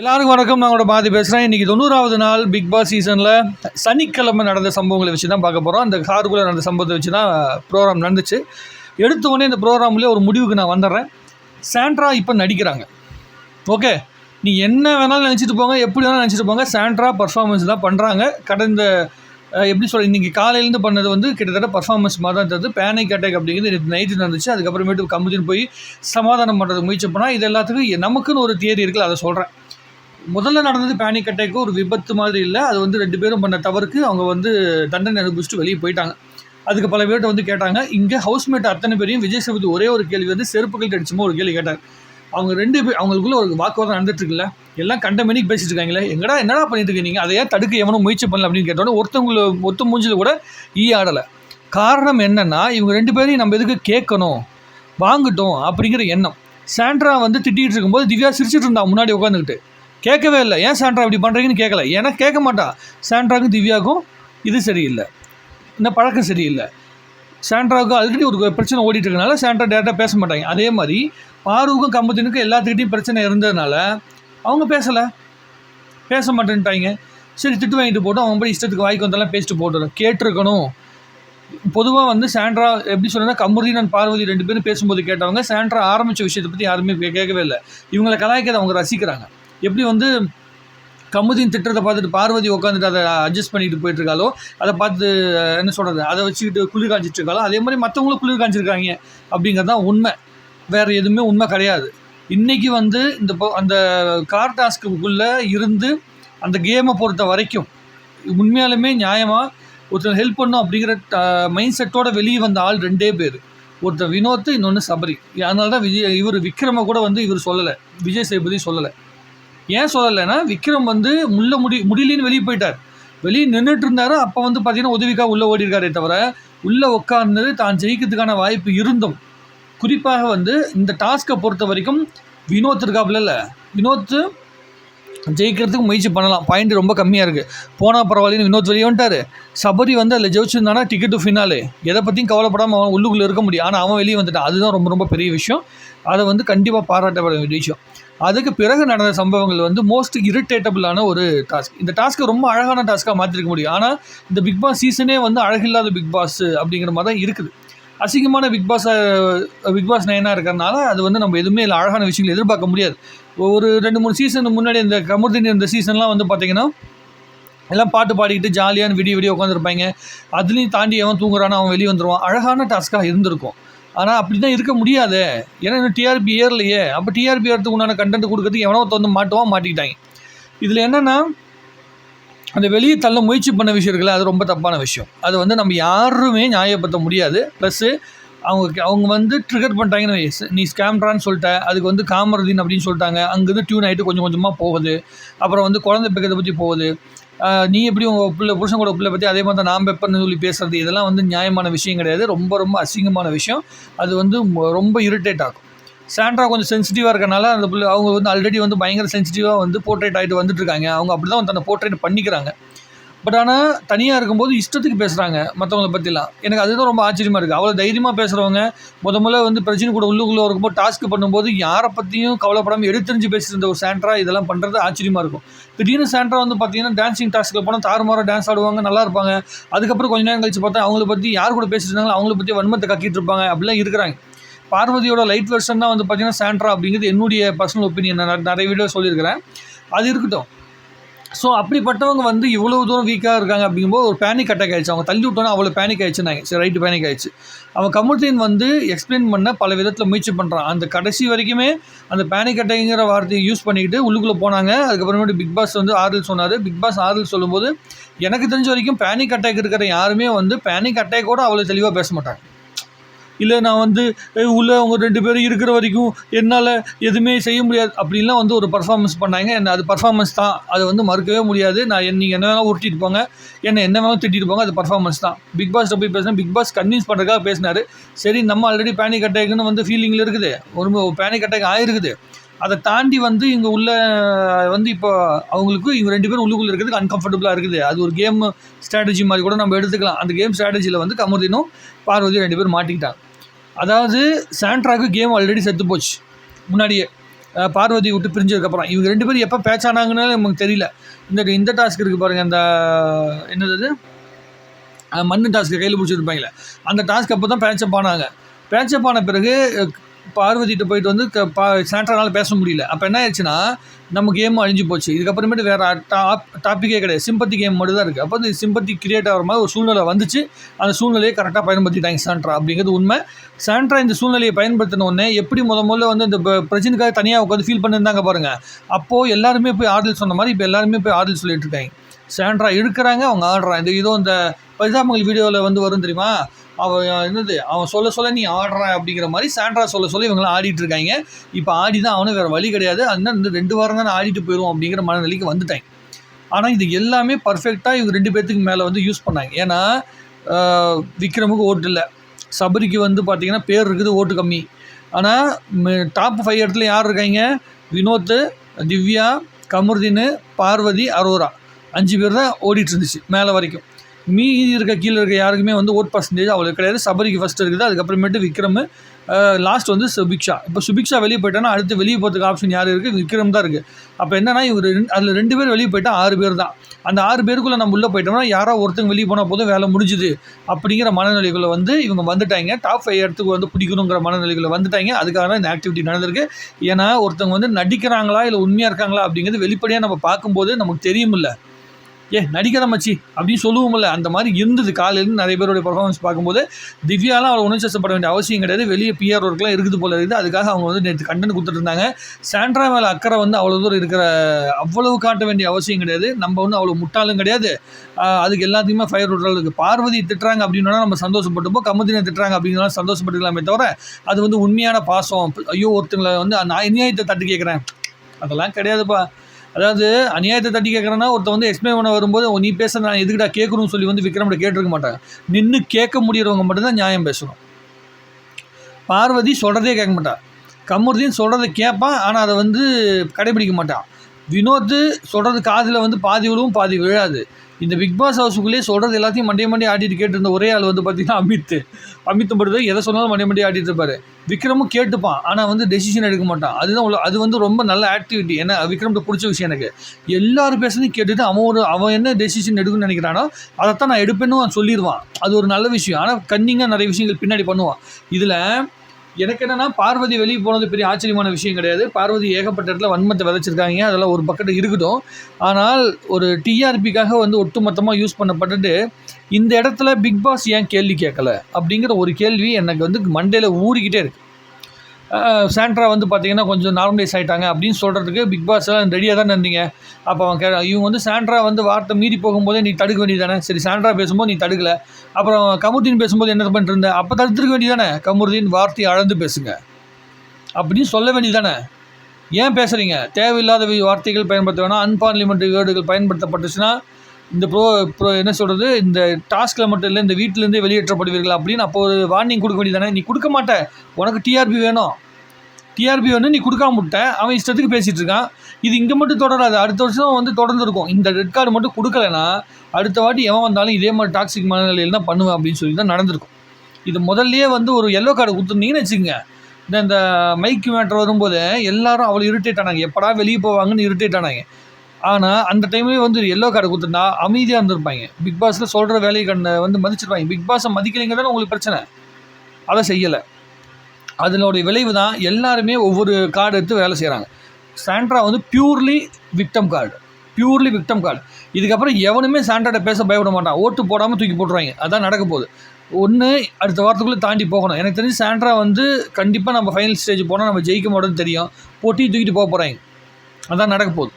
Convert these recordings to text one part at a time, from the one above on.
எல்லாருக்கும் வணக்கம். நான் உங்களோட பாதி பேசுகிறேன் இன்றைக்கி தொண்ணூறாவது நாள் பிக் பாஸ் சீசனில் சனிக்கிழமை நடந்த சம்பவங்களை வச்சு தான் பார்க்க போகிறோம் அந்த காருக்குள்ளே நடந்த சம்பவத்தை வச்சு தான் ப்ரோக்ராம் நடந்துச்சு. எடுத்த உடனே இந்த ப்ரோக்ராம்லேயே ஒரு முடிவுக்கு நான் வந்துடுறேன். சாண்ட்ரா இப்போ நடிக்கிறாங்க. ஓகே நீ என்ன வேணாலும் நினச்சிட்டு போங்க. எப்படி வேணாலும் நினச்சிட்டு போங்க. சாண்ட்ரா பர்ஃபார்மன்ஸ் தான் பண்ணுறாங்க கடந்த எப்படி சொல்ல இன்றைக்கி காலையிலேருந்து பண்ணது வந்து கிட்டத்தட்ட பர்ஃபார்மன்ஸ் மாதிரி தான் தருது பேனிக் அட்டாக் அப்படிங்கிறது நைட்டு நடந்துச்சு. அதுக்கப்புறமேட்டு கம்பெனின்னு போய் சமாதானம் பண்ணுறதுக்கு முயற்சி பண்ணால் இது எல்லாத்துக்கும் நமக்குன்னு ஒரு தியரி இருக்குல்ல அதை சொல்கிறேன் முதல்ல நடந்தது பேனிக் அட்டாக்கு ஒரு விபத்து மாதிரி இல்லை. அது வந்து ரெண்டு பேரும் பண்ண தவறுக்கு அவங்க வந்து தண்டனை அனுபவிச்சுட்டு வெளியே போயிட்டாங்க. அதுக்கு பல பேர்கிட்ட வந்து கேட்டாங்க. இங்கே ஹவுஸ்மேட் அத்தனை பேரையும் விஜய் சேதுபதி ஒரே ஒரு கேள்வி வந்து செருப்புகள் கடிச்சுமோ ஒரு கேள்வி கேட்டார் அவங்க ரெண்டு பேர் அவங்களுக்குள்ள ஒரு வாக்குவாதம் நடந்துட்டுருக்குல்ல. எல்லாம் கண்ட மணிக்கு பேசிட்டு இருக்காங்களே. எங்கடா என்னடா பண்ணிட்டு இருக்கீங்க அதையே தடுக்க எவனும் முயற்சி பண்ணல அப்படின்னு கேட்டோன்னே ஒருத்தவங்கள ஒருத்த மூஞ்சில கூட ஈ ஆடலை. காரணம் என்னென்னா இவங்க ரெண்டு பேரையும் நம்ம எதுக்கு கேட்கணும்? வாங்கட்டும் அப்படிங்கிற எண்ணம். சாண்ட்ரா வந்து திட்டிகிட்டு இருக்கும்போது திவ்யா சிரிச்சிட்டு இருந்தா முன்னாடி உட்காந்துக்கிட்டு. கேட்கவே இல்லை. ஏன் சாண்ட்ரா இப்படி பண்ணுறீங்கன்னு கேட்கல. ஏன்னா கேட்க மாட்டா. சாண்ட்ராக்கும் திவ்யாவுக்கும் இது சரியில்லை. இந்த பழக்கம் சரியில்லை. சாண்ட்ராவுக்கு ஆல்ரெடி ஒரு பிரச்சனை ஓடிட்டு இருக்கனால சாண்ட்ரா டேரெக்டாக பேச மாட்டாங்க. அதே மாதிரி பாருவுக்கும் கம்பத்தினுக்கும் எல்லாத்துக்கிட்டையும் பிரச்சனை இருந்ததுனால அவங்க பேசலை. பேச மாட்டேன்ட்டாங்க. சரி திட்டு வாங்கிட்டு போட்டு அவங்க போய் இஷ்டத்துக்கு வாய்க்கு வந்தெல்லாம் பேசிட்டு போட்டுரும் கேட்டிருக்கணும். பொதுவாக வந்து சாண்ட்ரா எப்படி சொல்கிறேன்னா கமருதீன் அண்ட் பார்வதி ரெண்டு பேரும் பேசும்போது கேட்டவங்க சாண்ட்ரா ஆரம்பித்த விஷயத்தை பற்றி யாருமே கேட்கவே இல்லை. இவங்களை கலாய்க்கிறத அவங்க ரசிக்கிறாங்க. எப்படி வந்து கமுதின் திட்டத்தை பார்த்துட்டு பார்வதி உட்காந்துட்டு அதை அட்ஜஸ்ட் பண்ணிட்டு போயிட்டுருக்காளோ அதை பார்த்து என்ன சொல்கிறது அதை வச்சுக்கிட்டு குளிர் காய்ச்சிட்டு இருக்காளோ அதே மாதிரி மற்றவங்களும் குளிர் காய்ச்சிருக்காங்க அப்படிங்கிறது தான் உண்மை. வேறு எதுவுமே உண்மை கிடையாது. இன்றைக்கி வந்து இந்த அந்த கார் டாஸ்க்குள்ளே இருந்து அந்த கேமை பொறுத்த வரைக்கும் உண்மையாலுமே நியாயமாக ஒருத்தர் ஹெல்ப் பண்ணும் அப்படிங்கிற மைண்ட் செட்டோட வெளியே வந்த ஆள் ரெண்டே பேர். ஒருத்தர் வினோத் இன்னொன்று சபரி. அதனால தான் விஜய் இவர் விக்ரம கூட வந்து இவர் சொல்லலை. விஜய் சேபதி சொல்லலை. ஏன் சொல்லலைன்னா விக்ரம் வந்து முள்ள முடி முடியலன்னு வெளியே போயிட்டார். வெளியே நின்றுட்டு இருந்தாரு அப்போ வந்து பார்த்தீங்கன்னா உதவிக்காக உள்ளே ஓடி இருக்காரே தவிர உள்ளே உட்கார்ந்தது தான் ஜெயிக்கிறதுக்கான வாய்ப்பு இருந்தும். குறிப்பாக வந்து இந்த டாஸ்க்கை பொறுத்த வரைக்கும் வினோத் இருக்காப்புல இல்லை. வினோத் ஜெயிக்கிறதுக்கு முயற்சி பண்ணலாம். பாயிண்ட் ரொம்ப கம்மியாக இருக்குது போனால் பரவாயில்லன்னு வினோத் வெளியே வந்துட்டார். சபரி வந்து அதில் ஜெயிச்சிருந்தானா டிக்கெட்டு ஃபினாலே எதை பற்றியும் கவலைப்படாமல் அவன் உள்ளுக்குள்ளே இருக்க முடியும். ஆனால் அவன் வெளியே வந்துட்டான். அதுதான் ரொம்ப ரொம்ப பெரிய விஷயம். அதை வந்து கண்டிப்பாக பாராட்டப்பட வேண்டிய விஷயம். அதுக்கு பிறகு நடந்த சம்பவங்கள் வந்து மோஸ்ட் இரிட்டேட்டபிளான ஒரு டாஸ்க் இந்த டாஸ்க்கை ரொம்ப அழகான டாஸ்க்காக மாற்றிருக்க முடியும். ஆனால் இந்த பிக் பாஸ் சீசனே வந்து அழகில்லாத பிக் பாஸ் அப்படிங்கிற மாதிரி தான் இருக்குது. அசிங்கமான பிக் பாஸ் பிக் பாஸ் நயனாக இருக்கிறனால அது வந்து நம்ம எதுவுமே இல்லை அழகான விஷயங்கள் எதிர்பார்க்க முடியாது. ஒரு ரெண்டு மூணு சீசன் முன்னாடி இந்த கமர்தின் இந்த சீசன்லாம் வந்து பார்த்தீங்கன்னா எல்லாம் பாட்டு பாடிக்கிட்டு ஜாலியான விடிய விடிய உட்காந்துருப்பாங்க அதுலேயும் தாண்டி எவன் தூங்குறானோ அவன் வெளியே வந்துடுவான் அழகான டாஸ்க்காக இருந்திருக்கும். ஆனால் அப்படி தான் இருக்க முடியாது. ஏன்னா இன்னும் டிஆர்பி ஏறலையே. அப்போ டிஆர்பி ஏறதுக்கு உண்டான கண்டென்ட் கொடுக்கறதுக்கு எவனோ வந்து மாட்டுவான் மாட்டிக்கிட்டாங்க. இதில் என்னென்னா அந்த வெளியே தள்ள முயற்சி பண்ண விஷயம் இருக்குல்ல அது ரொம்ப தப்பான விஷயம். அது வந்து நம்ம யாருமே நியாயப்படுத்த முடியாது. ப்ளஸ்ஸு அவங்க அவங்க வந்து ட்ரிகர் பண்ணிட்டாங்கன்னு நீ ஸ்கேம்ட்ரான்னு சொல்லிட்ட அதுக்கு வந்து காமருதீன் அப்படின்னு சொல்லிட்டாங்க. அங்கேருந்து டியூன் ஆகிட்டு கொஞ்சம் கொஞ்சமாக போகுது. அப்புறம் வந்து குழந்தை பெக்கத்தை பற்றி போகுது. நீ எப்படி உங்கள் பிள்ளை புருஷன் கூட பிள்ளை பற்றி அதே மாதிரி தான் நான் பெப்பர்னு சொல்லி பேசுறது இதெல்லாம் வந்து நியாயமான விஷயம் கிடையாது. ரொம்ப ரொம்ப அசிங்கமான விஷயம். அது வந்து ரொம்ப இரிட்டேட் ஆகும் சாண்ட்ரா கொஞ்சம் சென்சிட்டிவாக இருக்கனால அந்த பிள்ளை அவங்க வந்து ஆல்ரெடி வந்து பயங்கர சென்சிட்டிவாக வந்து போர்ட்ரேட் ஆகிட்டு வந்துட்டு இருக்காங்க. அவங்க அப்படி தான் தன்னை போர்ட்ரேட் பண்ணிக்கிறாங்க. பட் ஆனால் தனியாக இருக்கும்போது இஷ்டத்துக்கு பேசுகிறாங்க மற்றவங்கள பற்றிலாம் எனக்கு அதுதான் ரொம்ப ஆச்சரியமாக இருக்குது அவ்வளோ தைரியமாக பேசுகிறவங்க முத முதல்ல வந்து பிரச்சனை கூட உள்ளுக்குள்ளே இருக்கும்போது டாஸ்க் பண்ணும்போது யாரை பற்றியும் கவலைப்படாமல் எடுத்தெறிஞ்சு பேசிட்டு இருந்த ஒரு சாண்ட்ரா இதெல்லாம் பண்ணுறது ஆச்சரியமாக இருக்கும். திடீர்னு சாண்ட்ரா வந்து பார்த்தீங்கன்னா டான்சிங் டாஸ்க்கில் போனால் தாறுமாறாக டான்ஸ் ஆடுவாங்க நல்லா இருப்பாங்க. அதுக்கப்புறம் கொஞ்ச நேரம் கழிச்சு பார்த்தா அவங்கள பற்றி யார் கூட பேசிட்டு இருந்தாங்களோ அவங்கள பற்றி வன்மத்தை கக்கிட்டு இருப்பாங்க அப்படிலாம் இருக்கிறாங்க. பார்வதியோட லைட் வெர்ஷன் தான் வந்து பார்த்தீங்கன்னா சாண்ட்ரா அப்படிங்கிறது என்னுடைய பர்சனல் ஒப்பீனியன் நான் நிறைய வீடியோ சொல்லியிருக்கிறேன். அது இருக்கட்டும். ஸோ அப்படிப்பட்டவங்க வந்து இவ்வளோ தூரம் வீக்காக இருக்காங்க அப்படிங்கும்போது ஒரு பேனிக் அட்டாக் ஆயிடுச்சு. அவங்க தள்ளி விட்டோன்னா அவ்வளோ பேனிக் ஆயிடுச்சுனாங்க சரி ரைட்டு பேனிக் ஆயிடுச்சு. அவன் கமுர்தீன் வந்து எக்ஸ்பிளைன் பண்ண பல விதத்தில் முயற்சி பண்ணுறான் அந்த கடைசி வரைக்குமே அந்த பேனிக் அட்டாக்ங்கிற வார்த்தையை யூஸ் பண்ணிக்கிட்டு உள்ளுக்குள்ளே போனாங்க. அதுக்கப்புறமேட்டு பிக் பாஸ் வந்து ஆறுதல் சொன்னார். பிக் பாஸ் ஆறுதல் சொல்லும்போது எனக்கு தெரிஞ்ச வரைக்கும் பேனிக் அட்டாக் இருக்கிற யாருமே வந்து பேனிக் அட்டாக்கோட அவ்வளோ தெளிவாக பேச மாட்டாங்க. இல்லை நான் வந்து உள்ளே அவங்க ரெண்டு பேரும் இருக்கிற வரைக்கும் என்னால் எதுவுமே செய்ய முடியாது. அப்படின்லாம் வந்து ஒரு பர்ஃபார்மன்ஸ் பண்ணாங்க. என்ன அது பர்ஃபார்மன்ஸ் தான். அதை வந்து மறுக்கவே முடியாது. நான் என் நீங்கள் என்ன வேணாலும் உருட்டிட்டு போங்க. என்ன என்ன வேணாலும் திட்டிட்டு போங்க. அது பர்ஃபார்மன்ஸ் தான். பிக் பாஸ்ட்ட போய் பேசினேன். பிக் பாஸ் கன்வின்ஸ் பண்ணுறதுக்காக பேசினார். சரி நம்ம ஆல்ரெடி பேனிக் அட்டாக்னு வந்து ஃபீலிங்கில் இருக்குது. ஒரு பேனிக் அட்டாக் ஆகிருக்குது அதை தாண்டி வந்து இங்கே உள்ள வந்து இப்போ அவங்களுக்கு இவங்க ரெண்டு பேரும் உள்ளுக்குள்ளே இருக்கிறதுக்கு அன்கம்ஃபர்டபுளாக இருக்குது. அது ஒரு கேம் ஸ்ட்ராட்டஜி மாதிரி கூட நம்ம எடுத்துக்கலாம். அந்த கேம் ஸ்ட்ராட்டஜியில் வந்து கமருதீனும் பார்வதியும் ரெண்டு பேரும் மாட்டிக்கிட்டாங்க. அதாவது சாண்ட்ராக்கு கேம் ஆல்ரெடி செத்து போச்சு. முன்னாடியே பார்வதி விட்டு பிரிஞ்சதுக்கப்புறம் இவங்க ரெண்டு பேரும் எப்போ பேச்சானாங்கன்னு நமக்கு தெரியல. இந்த இந்த டாஸ்க் இருக்குது பாருங்கள் அந்த என்னது மண்ணு டாஸ்க்கு கையில் பிடிச்சிருப்பாங்களே அந்த டாஸ்க் அப்போ தான் பேச்சப் ஆனாங்க. பேச்சப் ஆன பிறகு பார்வதிகிட்ட போயிட்டு வந்து க- பா சாண்ட்ரானால் பேச முடியல. அப்போ என்ன ஆயிடுச்சுன்னா நம்ம கேம் அழிஞ்சு போச்சு. இதுக்கப்புறமேட்டு வேறு டாப் டாப்பிக்கே கிடையாது. சிம்பத்தி கேம் மட்டும் தான் இருக்குது அப்போ இந்த சிம்பத்தி கிரியேட் ஆகிற மாதிரி ஒரு சூழ்நிலை வந்துச்சு. அந்த சூழ்நிலையை கரெக்டாக பயன்படுத்திட்டாங்க சாண்ட்ரா அப்படிங்கிறது உண்மை. சாண்ட்ரா இந்த சூழ்நிலையை பயன்படுத்தின உடனே எப்படி முத முதல்ல வந்து இந்த பிரச்சனைக்காக தனியாக உட்காந்து ஃபீல் பண்ணியிருந்தாங்க பாருங்கள் அப்போது எல்லாருமே போய் ஆறுதல் சொன்ன மாதிரி இப்போ எல்லாருமே போய் ஆறுதல் சொல்லிட்டு இருக்காங்க. சாண்ட்ரா இருக்கிறாங்க அவங்க ஆடுறான் இந்த இதோ இந்த பரிதாபங்கள் வீடியோவில் வந்து வரும் தெரியுமா? அவன் என்னது அவன் சொல்ல சொல்ல நீ ஆடுற அப்படிங்கிற மாதிரி சாண்ட்ரா சொல்ல சொல்ல இவங்களாம் ஆடிட்டு இருக்காங்க. இப்போ ஆடி தான் அவனும் வேறு வழி கிடையாது. அதனால் இந்த ரெண்டு வாரம் தான் ஆடிட்டு போயிடும் அப்படிங்கிற மனநிலைக்கு வந்துட்டாங்க. ஆனால் இது எல்லாமே பர்ஃபெக்டாக இவங்க ரெண்டு பேர்த்துக்கு மேலே வந்து யூஸ் பண்ணாங்க. ஏன்னா விக்ரமுக்கு ஓட்டு இல்லை. சபரிக்கு வந்து பார்த்திங்கன்னா பேர் இருக்குது ஓட்டு கம்மி. ஆனால் டாப் ஃபைவ் இடத்துல யார் இருக்காங்க? வினோத் திவ்யா கமருதீன் பார்வதி அரோரா. அஞ்சு பேர் தான் ஓடிட்டு இருந்துச்சு மேலே வரைக்கும். மீதி இருக்க கீழே இருக்க யாருக்குமே வந்து ஓட் பர்சன்டேஜ் அவ்வளோ கிடையாது. சபரிக்கு ஃபஸ்ட் இருக்குது. அதுக்கப்புறமேட்டு விக்ரம் லாஸ்ட் வந்து சுபிக்ஷா. இப்போ சுபிக்ஷா வெளியே போயிட்டானா அடுத்து வெளியே போகிறதுக்கு ஆப்ஷன் யார் இருக்குது விக்ரம் தான் இருக்குது அப்போ என்னென்னா இவர் அதில் ரெண்டு பேர் வெளியே போயிட்டால் ஆறு பேர் தான். அந்த ஆறு பேருக்குள்ளே நம்ம உள்ளே போயிட்டோம்னா யாரோ ஒருத்தங்க வெளியே போனால் போதும் வேலை முடிஞ்சுது. அப்படிங்கிற மனநிலைக்குள்ளே வந்து இவங்க வந்துட்டாங்க. டாப் ஃபைவ் இடத்துக்கு வந்து பிடிக்கணுங்கிற மனநிலைக்குள்ளே வந்துட்டாங்க. அதுக்காக தான் இந்த ஆக்டிவிட்டி நடந்திருக்கு. ஏன்னா ஒருத்தவங்க வந்து நடிக்கிறாங்களா இல்லை உண்மையாக இருக்காங்களா அப்படிங்கிறது வெளிப்படையாக நம்ம பார்க்கும்போது நமக்கு தெரியுமில்ல. ஏ நடிக்கிற மச்சி அப்படின்னு சொல்லுவோம்ல. அந்த மாதிரி இருந்தது காலையிலேருந்து நிறைய பேருடைய பர்ஃபார்மன்ஸ் பார்க்கும்போது. திவ்யாலாம் அவளை உணர்ச்சப்பட வேண்டிய அவசியம் கிடையாது. வெளியே பிஆர் ஒர்க்லாம் இருக்குது போல இருக்குது. அதுக்காக அவங்க வந்து நேற்று கண்டென்ட் கொடுத்துட்டு இருந்தாங்க. சாண்ட்ரா மேலே அக்கறை வந்து அவ்வளோ தூரம் இருக்கிற அவ்வளவு காட்ட வேண்டிய அவசியம் கிடையாது. நம்ம வந்து அவ்வளோ முட்டாளும் கிடையாது. அதுக்கு எல்லாத்தையுமே ஃபயர் விடுறதுக்கு பார்வதி திட்டுறாங்க அப்படின்னா நம்ம சந்தோஷப்பட்டுப்போம் கமுதினை திட்டுறாங்க அப்படின்னா சந்தோஷப்பட்டுக்கலாமே தவிர அது வந்து உண்மையான பாசம். ஐயோ ஒருத்தங்களை வந்து நான் அநியாயத்தை தட்டு கேட்குறேன். அதெல்லாம் கிடையாதுப்பா. அதாவது அநியாயத்தை தட்டி கேட்குறேன்னா ஒருத்தன் வந்து எக்ஸ்பிளைன் பண்ண வரும்போது நீ பேச நான் எதுக்குடா கேட்கணும்னு சொல்லி வந்து விக்ரம்கிட்ட கேட்டிருக்க மாட்டாங்க நின்று கேட்க முடியறவங்க மட்டும்தான் நியாயம் பேசணும். பார்வதி சொல்கிறதே கேட்க மாட்டான் கமருதீன் சொல்கிறத கேட்பான் ஆனால் அதை வந்து கடைபிடிக்க மாட்டான் வினோத் சொல்கிறது காதில் வந்து பாதி விழுவும் பாதி விழாது. இந்த பிக் பாஸ் ஹவுஸுக்குள்ளேயே சொல்கிறது எல்லாத்தையும் மண்டே மண்டி ஆடிட்டு கேட்டிருந்த ஒரே ஆள் வந்து பார்த்தீங்கன்னா அமித். அமித் மட்டும் எதை சொன்னாலும் மண்டே மண்டி ஆடிட்டு இருப்பாரு. விக்ரமும் கேட்டுப்பான். ஆனால் வந்து டெசிஷன் எடுக்க மாட்டான். அதுதான் உள்ள- அது வந்து ரொம்ப நல்ல ஆக்டிவிட்டி ஏன்னா விக்ரம்கிட்ட பிடிச்ச விஷயம் எனக்கு. எல்லாரும் பேசுறதையும் கேட்டுட்டு அவன் ஒரு அவன் என்ன டெசிஷன் எடுக்கணும்னு நினைக்கிறானோ அதைத்தான் நான் எடுப்பேன்னு அவன் சொல்லிடுவான். அது ஒரு நல்ல விஷயம். ஆனால் கன்னிங்காக நிறைய விஷயங்கள் பின்னாடி பண்ணுவான். இதில் எனக்கு என்னன்னா பார்வதி வெளியே போனது பெரிய ஆச்சரியமான விஷயம் கிடையாது. பார்வதி ஏகப்பட்ட இடத்துல வன்மத்தை விதைச்சிருக்காங்க. அதெல்லாம் ஒரு பக்கத்து இருக்கட்டும். ஆனால் ஒரு டிஆர்பிக்காக வந்து ஒட்டுமொத்தமாக யூஸ் பண்ணப்பட்டுட்டு இந்த இடத்துல பிக் பாஸ் ஏன் கேள்வி கேட்கல? அப்படிங்கிற ஒரு கேள்வி எனக்கு வந்து மண்டையில் ஊறிக்கிட்டே இருக்கு. சாண்ட்ரா வந்து பார்த்தீங்கன்னா கொஞ்சம் நார்மலைஸ் ஆகிட்டாங்க அப்படின்னு சொல்கிறதுக்கு பிக் பாஸ் எல்லாம் ரெடியாக தான் இருந்தீங்க. அப்போ அவன் கே இவங்க வந்து சாண்ட்ரா வந்து வார்த்தை மீறி போகும்போதே நீ தடுக்க வேண்டியதானே சரி சாண்ட்ரா பேசும்போது நீ தடுக்கல. அப்புறம் கமுர்தீன் பேசும்போது என்ன பண்ணிட்டு அப்போ தடுத்துருக்க வேண்டியதானே கமுர்தீன் வார்த்தையை அளந்து பேசுங்க. அப்படின்னு சொல்ல வேண்டியதானே ஏன் பேசுகிறீங்க தேவையில்லாத வார்த்தைகள் பயன்படுத்த வேணாம் அன்பார்லிமெண்ட்ரி வேர்டுகள் பயன்படுத்தப்பட்டுச்சுன்னா இந்த ப்ரோ ப்ரோ என்ன சொல்கிறது இந்த டாஸ்கில் மட்டும் இல்லை இந்த வீட்டிலேருந்தே வெளியேற்றப்படுவீர்கள் அப்படின்னு அப்போ ஒரு வார்னிங் கொடுக்க வேண்டியதானே நீ கொடுக்க மாட்டேன் உனக்கு டிஆர்பி வேணும். டிஆர்பி வந்து நீ கொடுக்காம விட்ட. அவன் இஷ்டத்துக்கு பேசிகிட்டு இருக்கான். இது இங்கே மட்டும் தொடராது. அடுத்த வருஷம் வந்து தொடர்ந்து இருக்கும் இந்த ரெட் கார்டு மட்டும் கொடுக்கலனா அடுத்த வாட்டி எவன் வந்தாலும் இதே மாதிரி டாக்ஸிக் மனநிலையில் தான் பண்ணுவேன் அப்படின்னு சொல்லி தான் நடந்திருக்கும். இது முதல்லையே வந்து ஒரு எல்லோ கார்டு கொடுத்துருந்தீங்கன்னு வச்சுக்கோங்க. இந்த இந்த மைக் மேட்ரு வரும்போது எல்லாரும் அவ்வளோ இரிட்டேட் ஆனாங்க. எப்படா வெளியே போவாங்கன்னு இரிட்டேட் ஆனாங்க. ஆனால் அந்த டைம்லேயே வந்து எல்லோ கார்டு கொடுத்துருந்தா அமைதியாக இருந்திருப்பாங்க. பிக் பாஸில் சொல்கிற வேலையை கண்ணை வந்து மதிச்சிருப்பாங்க. பிக் பாஸை மதிக்கலைங்க தானே உங்களுக்கு பிரச்சனை. அதை செய்யலை. அதனுடைய விளைவு தான் எல்லாருமே ஒவ்வொரு கார்டு எடுத்து வேலை செய்கிறாங்க சாண்ட்ரா வந்து purely victim card purely victim card இதுக்கப்புறம் எவனுமே சாண்ட்ராட்ட பேச பயப்பட மாட்டான். ஓட்டு போடாமல் தூக்கி போட்டுருவாங்க. அதான் நடக்க போகுது. ஒன்று அடுத்த வாரத்துக்குள்ளே தாண்டி போகணும். எனக்கு தெரிஞ்சு சாண்ட்ரா வந்து கண்டிப்பாக நம்ம ஃபைனல் ஸ்டேஜ் போனால் நம்ம ஜெயிக்க மாட்டோம்னு தெரியும். போட்டி தூக்கிட்டு போக போகிறாங்க அதான் நடக்க போகுது.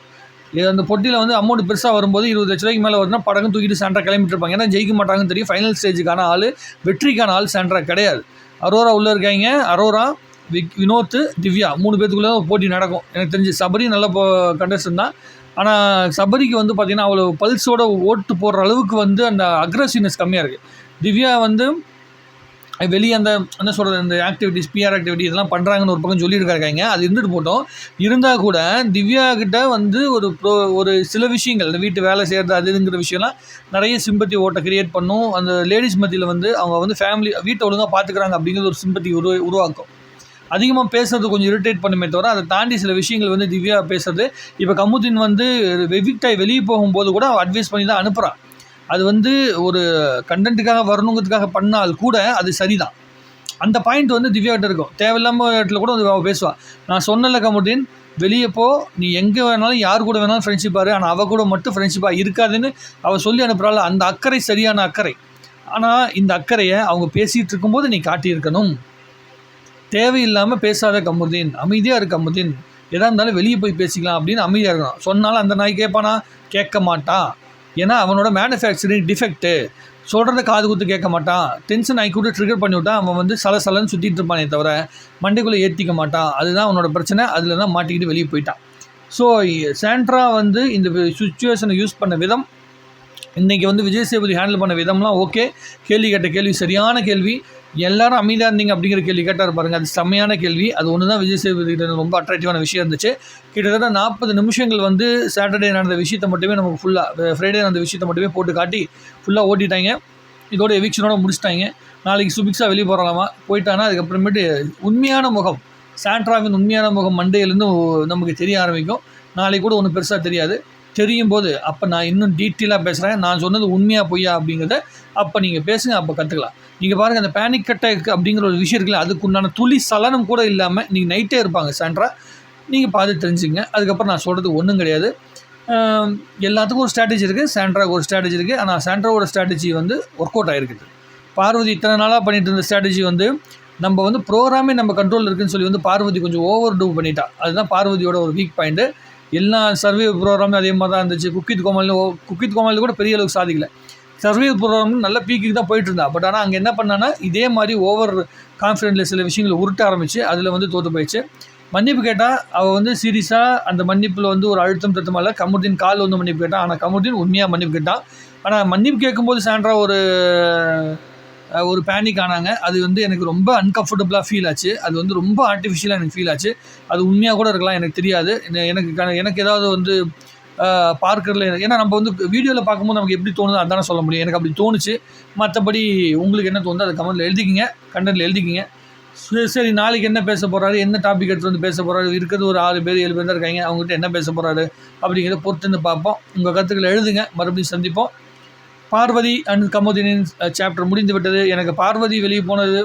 இது அந்த போட்டியில் வந்து அமௌண்ட் பெருசாக வரும்போது இருபது லட்ச ரூபாய்க்கு மேலே வருதுன்னா படகு தூக்கிட்டு சாண்ட்ரா கிளம்பிட்டு இருப்பாங்க. ஏன்னா ஜெயிக்க மாட்டாங்கன்னு தெரியும். ஃபைனல் ஸ்டேஜுக்கான ஆள் வெற்றிக்கான ஆள் சாண்ட்ரா கிடையாது. அரோரா உள்ளே இருக்காங்க. அரோரா விக் வினோத் திவ்யா மூணு பேத்துக்குள்ளே போட்டி நடக்கும். எனக்கு தெரிஞ்சு சபரி நல்ல கண்டஸ்டன் தான். ஆனால் சபரிக்கு வந்து பார்த்திங்கன்னா அவ்வளோ பல்ஸோட ஓட்டு போடுற அளவுக்கு வந்து அந்த அக்ரஸிவ்னஸ் கம்மியாக இருக்குது திவ்யா வந்து வெளியே அந்த என்ன சொல்கிறது இந்த ஆக்டிவிட்டிஸ் பிஆர் ஆக்டிவிட்டி இதெல்லாம் பண்ணுறாங்கன்னு ஒரு பக்கம் சொல்லியிருக்காங்க அது இருந்துட்டு போட்டோம். இருந்தால் கூட திவ்யா கிட்ட வந்து ஒரு ப்ரோ ஒரு சில விஷயங்கள் இந்த வீட்டு வேலை செய்கிறது அது இதுங்கிற விஷயம்லாம் நிறைய சிம்பத்தி ஓட்டை கிரியேட் பண்ணும். அந்த லேடிஸ் மத்தியில் வந்து அவங்க வந்து ஃபேமிலி வீட்டை ஒழுங்காக பார்த்துக்கிறாங்க அப்படிங்கிறது ஒரு சிம்பத்தி உரு உருவாக்கும். அதிகமாக பேசுறது கொஞ்சம் இரிட்டேட் பண்ணுமே தவிர அதை தாண்டி சில விஷயங்கள் வந்து திவ்யா பேசுறது இப்போ கமுதின் வந்து வெவிக்டாய் வெளியே போகும்போது கூட அட்வைஸ் பண்ணி தான் அனுப்புகிறான் அது வந்து ஒரு கண்டென்ட்டுக்காக வரணுங்கிறதுக்காக பண்ணால் கூட அது சரிதான். அந்த பாயிண்ட் வந்து திவ்யாட்ட இருக்கும். தேவையில்லாமல் இடத்துல கூட அவள் பேசுவாள் நான் சொன்னல கமுதின் வெளியே போ. நீ எங்கே வேணாலும் யார் கூட வேணாலும் ஃப்ரெண்ட்ஷிப்பாரு ஆனால் அவள் கூட மட்டும் ஃப்ரெண்ட்ஷிப்பாக இருக்காதுன்னு அவள் சொல்லி அனுப்புகிறாள் அந்த அக்கறை சரியான அக்கறை. ஆனால் இந்த அக்கறையை அவங்க பேசிகிட்டு இருக்கும்போது நீ காட்டியிருக்கணும். தேவையில்லாமல் பேசாத கமுதீன் அமைதியாக இரு கமுதீன் எதாக இருந்தாலும் வெளியே போய் பேசிக்கலாம் அப்படின்னு அமைதியாக இருக்கணும். சொன்னாலும் அந்த நாய் கேட்பானா? கேட்க மாட்டான் ஏன்னா அவனோட மேனுஃபேக்சரிங் டிஃபெக்ட்டு சொல்கிறத காது குத்து கேட்க மாட்டான். டென்ஷன் ஆகி கூட ட்ரிகர் பண்ணிவிட்டான் அவன் வந்து சலசலன்னு சுற்றிட்டு இருப்பானே தவிர மண்டைக்குள்ளே ஏற்றிக்க மாட்டான். அதுதான் அவனோட பிரச்சனை. அதில் தான் மாட்டிக்கிட்டு வெளியே போயிட்டான். ஸோ சாண்ட்ரா வந்து இந்த சுச்சுவேஷனை யூஸ் பண்ண விதம் இன்றைக்கி வந்து விஜய் சேபதி ஹேண்டில் பண்ண விதம்லாம் ஓகே கேள்வி கேட்ட கேள்வி சரியான கேள்வி. எல்லாரும் அமைதியாக இருந்தீங்க அப்படிங்கிற கேள்வி கேட்டார் பாருங்கள் அது செம்மையான கேள்வி. அது ஒன்று தான் விஜய் சேதுபதி கிட்ட ரொம்ப அட்ராக்டிவான விஷயம் இருந்துச்சு. கிட்டத்தட்ட நாற்பது நிமிஷங்கள் வந்து சாட்டர்டே நடந்த விஷயத்தை மட்டுமே நமக்கு ஃபுல்லாக ஃப்ரைடே நடந்த விஷயத்தை மட்டுமே போட்டு காட்டி ஃபுல்லாக ஓட்டிட்டாங்க. இதோட எவிக்ஷனோட முடிச்சிட்டாங்க. நாளைக்கு சுபிக்ஸாக வெளியே போகிறாலாமா போயிட்டானா? அதுக்கப்புறமேட்டு உண்மையான முகம் சாண்ட்ராவின் உண்மையான முகம் மண்டேலேருந்து நமக்கு தெரிய ஆரம்பிக்கும். நாளைக்கு கூட ஒன்றும் பெருசாக தெரியாது. தெரியும் போது அப்போ நான் இன்னும் டீட்டெயிலாக பேசுகிறேன் நான் சொன்னது உண்மையாக பொய்யா அப்படிங்கிறத அப்போ நீங்கள் பேசுங்க அப்போ கற்றுக்கலாம் நீங்கள் பாருங்கள் அந்த பேனிக் அட்டாக் அப்படிங்கிற ஒரு விஷயம் இருக்குல்ல அதுக்கு உண்டான துளி சலனம் கூட இல்லாமல் நீங்கள் நைட்டே இருப்பாங்க சாண்ட்ரா. நீங்கள் பார்த்து தெரிஞ்சுங்க அதுக்கப்புறம் நான் சொல்கிறது ஒன்றும் கிடையாது. எல்லாத்துக்கும் ஒரு ஸ்ட்ராட்டஜி இருக்குது சாண்ட்ராவுக்கு ஒரு ஸ்ட்ராட்டஜி இருக்குது ஆனால் சாண்ட்ராவோட ஸ்ட்ராட்டஜி வந்து ஒர்க் அவுட் ஆகிருக்குது பார்வதி இத்தனை நாளாக பண்ணிட்டு இருந்த ஸ்ட்ராட்டஜி வந்து நம்ம வந்து ப்ரோக்ராமே நம்ம கண்ட்ரோல் இருக்குதுன்னு சொல்லி வந்து பார்வதி கொஞ்சம் ஓவர் டூ பண்ணிட்டா. அதுதான் பார்வதியோட ஒரு வீக் பாயிண்ட்டு எல்லா சர்வே ப்ரோக்ராமும் அதே மாதிரி தான் இருந்துச்சு. குக்கித் கோமாளில் குக்கித் கோமாளில் கூட பெரிய அளவுக்கு சாதிக்கலை. சர்வே ப்ரோக்ராம் நல்ல பீக்குக்கு தான் போயிட்டு இருந்தா. பட் ஆனால் அங்கே என்ன பண்ணான்னா இதே மாதிரி ஓவர் கான்ஃபிடென்ட்டில் சில விஷயங்களை உருட்ட ஆரம்பிச்சு அதில் வந்து தோற்று போயிடுச்சு. மன்னிப்பு கேட்டால் அவள் வந்து சீரியஸாக அந்த மன்னிப்பில் வந்து ஒரு அழுத்தம் தத்துமால கமுர்தீன் கால் வந்து மன்னிப்பு கேட்டான். ஆனால் கமுர்தீன் உண்மையாக மன்னிப்பு கேட்டான். ஆனால் மன்னிப்பு கேட்கும்போது சாண்ட்ரா ஒரு ஒரு பேனிக் ஆனாங்க. அது வந்து எனக்கு ரொம்ப அன்கம்ஃபர்டபுளாக ஃபீல் ஆச்சு. அது வந்து ரொம்ப ஆர்டிஃபிஷியலாக எனக்கு ஃபீல் ஆச்சு. அது உண்மையாக கூட இருக்கலாம் எனக்கு தெரியாது. எனக்கு க- எனக்கு ஏதாவது வந்து பார்க்கறதுல ஏன்னா நம்ம வந்து வீடியோவில் பார்க்கும்போது நமக்கு எப்படி தோணுதோ அதானே சொல்ல முடியும். எனக்கு அப்படி தோணுச்சு. மற்றபடி உங்களுக்கு என்ன தோணுதோ அதை கமெண்ட்டில் எழுதிக்கிங்க. கண்டென்ட்டில் எழுதிக்கிங்க. சரி சரி நாளைக்கு என்ன பேச போகிறாரு என்ன டாபிக் எடுத்து வந்து பேச போகிறாரு இருக்கிறது ஒரு ஆறு பேர் ஏழு பேர் தான் இருக்காங்க. அவங்ககிட்ட என்ன பேச போகிறாரு அப்படிங்கிறத பொறுத்துன்னு பார்ப்போம். உங்கள் கருத்துக்களை எழுதுங்க. மறுபடியும் சந்திப்போம். பார்வதி அண்ட் கமோதினின் சாப்டர் முடிந்து விட்டது எனக்கு பார்வதி வெளியே போனது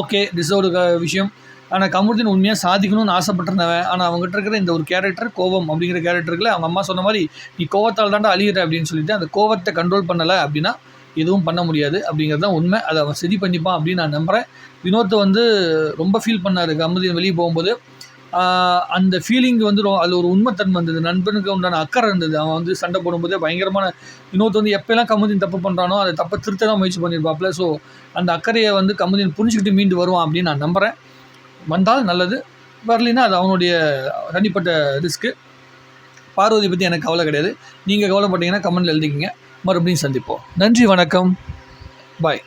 ஓகே ரிசர்வ்டு விஷயம். ஆனால் கமருதீன் உண்மையாக சாதிக்கணும்னு ஆசைப்பட்டிருந்தவன். ஆனால் அவங்ககிட்ட இருக்கிற இந்த ஒரு கேரக்டர் கோவம் அப்படிங்கிற கேரக்டருக்குல அவங்க அம்மா சொன்ன மாதிரி நீ கோவத்தால் தாண்டா அழிகிற அப்படின்னு சொல்லிட்டு அந்த கோவத்தை கண்ட்ரோல் பண்ணலை அப்படின்னா எதுவும் பண்ண முடியாது அப்படிங்கிறது தான் உண்மை. அதை அவன் சரி பண்ணிப்பான் அப்படின்னு நான் நம்புகிறேன் வினோத்தை வந்து ரொம்ப ஃபீல் பண்ணார். கமருதீன் வெளியே போகும்போது அந்த ஃபீலிங் வந்து அதில் ஒரு உண்மைத்தன்மை இருந்தது நண்பனுக்கு உண்டான அக்கறை இருந்தது. அவன் வந்து சண்டை போடும்போதே பயங்கரமான இன்னொருத்த வந்து எப்போல்லாம் கமுதின் தப்பு பண்ணுறானோ அதை தப்பை திருத்த தான் முயற்சி பண்ணியிருப்பாப்புல. ஸோ அந்த அக்கறையை வந்து கமுதின் புரிஞ்சுக்கிட்டு மீண்டு வருவான் அப்படின்னு நான் நம்புகிறேன் வந்தால் நல்லது. வரலைன்னா அது அவனுடைய தனிப்பட்ட ரிஸ்க்கு பார்வதி பற்றி எனக்கு கவலை கிடையாது. நீங்கள் கவலைப்பட்டீங்கன்னா கமெண்ட்டில் எழுதிக்கிங்க. மறுபடியும் சந்திப்போம். நன்றி வணக்கம். பாய்